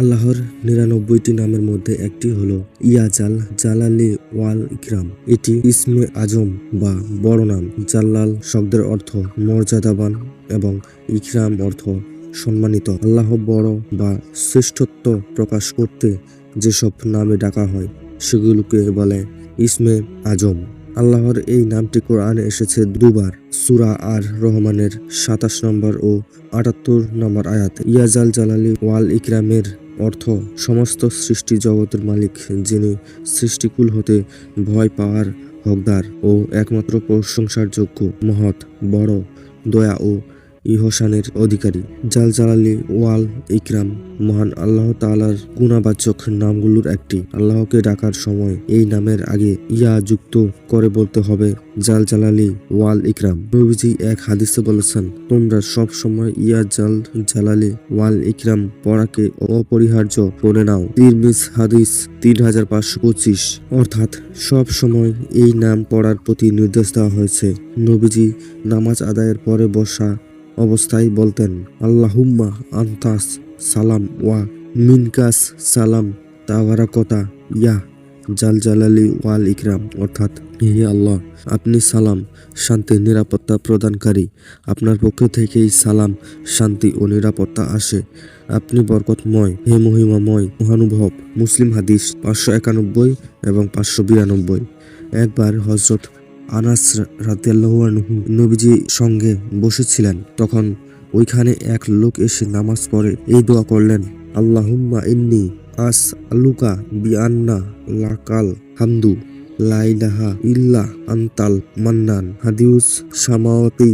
আল্লাহর নিরানব্বইটি নামের মধ্যে একটি হল ইয়াজাল জালালি ওয়াল ইকরাম। এটি ইসমে আজম বা বড় নাম। জাল্লাল শব্দের অর্থ মর্যাদাবান এবং ইকরাম অর্থ সম্মানিত। আল্লাহ বড় বা শ্রেষ্ঠত্ব প্রকাশ করতে যেসব নামে ডাকা হয়, সেগুলোকে বলে ইসমে আজম। আল্লাহর এই নামটি কোরআনে এসেছে দুবার। সুরা আর রহমানের সাতাশ নম্বর ও আটাত্তর নম্বর আয়াত। ইয়াজাল জালালি ওয়াল ইকরামের অর্থ সমস্ত সৃষ্টি জগতের মালিক, যিনি সৃষ্টিকুল হতে ভয় পাওয়ার হকদার ও একমাত্র প্রশংসার যোগ্য মহৎ, বড়, দয়া ও ইহসানের অধিকারী। জাল জালালি ওয়াল ইকরাম মহান আল্লাহ তালার গুণাবাচক নামগুলোর একটি। আল্লাহকে ডাকার সময় এই নামের আগে ইয়া যুক্ত করে বলতে হবে, জাল জালালি ওয়াল ইকরাম। নবীজি এক হাদিসে বলেছেন, তোমরা সব সময় ইয়া জাল জালালি ওয়াল ইকরাম পড়াকে অপরিহার্য করে নাও। তিরমিজ হাদিস তিন হাজার পাঁচশো পঁচিশ। অর্থাৎ সব সময় এই নাম পড়ার প্রতি নির্দেশ দেওয়া হয়েছে। নবীজি নামাজ আদায়ের পরে বসা অবস্থায় বলতেন, আল্লাহুম্মা আন্তাস সালাম ওয়া মিনকাস সালাম, তাবারাকতা, ইয়া জাল জালালি ওয়াল ইকরাম। অর্থাৎ, হে আল্লাহ, আপনি সালাম, শান্তি, নিরাপত্তা প্রদানকারী। আপনার পক্ষ থেকেই সালাম, শান্তি ও নিরাপত্তা আসে। আপনি বরকতময়, হে মহিমাময়, মহানুভব, মুসলিম হাদিস পাঁচশো একানব্বই এবং পাঁচশো বিরানব্বই। একবার হজরত আনাস রাতিয়াল্লাহু আনহু নবীজি সঙ্গে বসেছিলেন। তখন ওইখানে এক লোক এসে নামাজ পড়ে এই দোয়া করলেন, আল্লাহুম্মা ইন্নি আস আলুকা বিআন্না লাকাল হামদু লাইলাহা ইল্লা আন্তাল মান্নান, হাদিউস সামাওয়াতি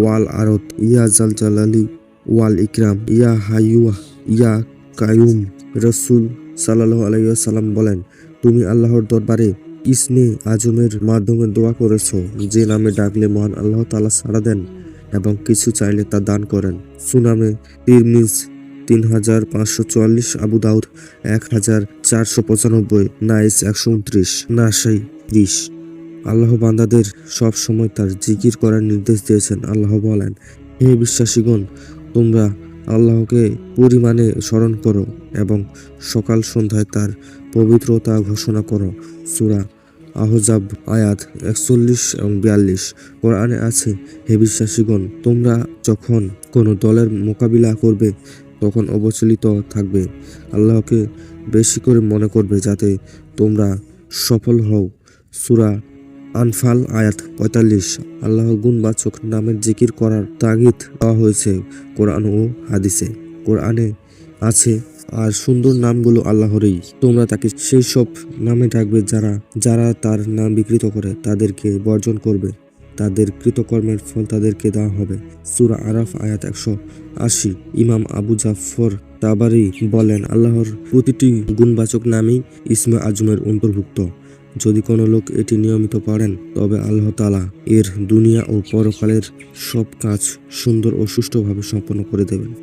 ওয়াল আরত ইয়া জাল জালালি ওয়াল ইকরাম, ইয়া হাইয়ুয়া ইয়া কায়ুম রসুল সাল্লাহ আলাইসাল্লাম বলেন, তুমি আল্লাহর দরবারে ইসমে আজমের মাধ্যমে দোয়া করেছ, যে নামে ডাকলে মহান আল্লাহ তালা সাড়া দেন এবং কিছু চাইলে তা দান করেন। সুনামে তিরমিজ তিন হাজার পাঁচশো চুয়াল্লিশ, আবু দাউদ এক হাজার চারশো পঁচানব্বই, নাইস একশো উনত্রিশ, নাসাই ত্রিশ। আল্লাহ বান্দাদের সব সময় তার জিকির করার নির্দেশ দিয়েছেন। আল্লাহ বলেন, হে বিশ্বাসীগণ, তোমরা আল্লাহকে পরিমাণে স্মরণ করো এবং সকাল সন্ধ্যায় তার পবিত্রতা ঘোষণা করো। সুরা আহজাব আয়াত একচল্লিশ এবং বিয়াল্লিশ। কোরআনে আছে, হে বিশ্বাসীগণ, তোমরা যখন কোনো দলের মোকাবিলা করবে, তখন অবচলিত থাকবে। আল্লাহকে বেশি করে মনে করবে যাতে তোমরা সফল হও। সুরা আনফাল আয়াত পঁয়তাল্লিশ। আল্লাহ গুণবাচক নামের জিকির করার তাগিদ দেওয়া হয়েছে কোরআন ও হাদিসে। কোরআনে আছে আর সুন্দর নামগুলো আল্লাহরই। তোমরা তাকে সেই সব নামে ডাকবে যারা যারা তার নাম বিকৃত করে, তাদেরকে বর্জন করবে। তাদের কৃতকর্মের ফল তাদেরকে দেওয়া হবে। সুরা আরাফ, আয়াত একশো আশি। ইমাম আবু জাফর তাবারি বলেন, আল্লাহর প্রতিটি গুণবাচক নামই ইসমে আজমের অন্তর্ভুক্ত। যদি কোনো লোক এটি নিয়মিত পড়েন তবে আল্লাহ তালা এর দুনিয়া ও পরকালের সব কাজ সুন্দর ও সুষ্ঠুভাবে সম্পন্ন করে দেবেন।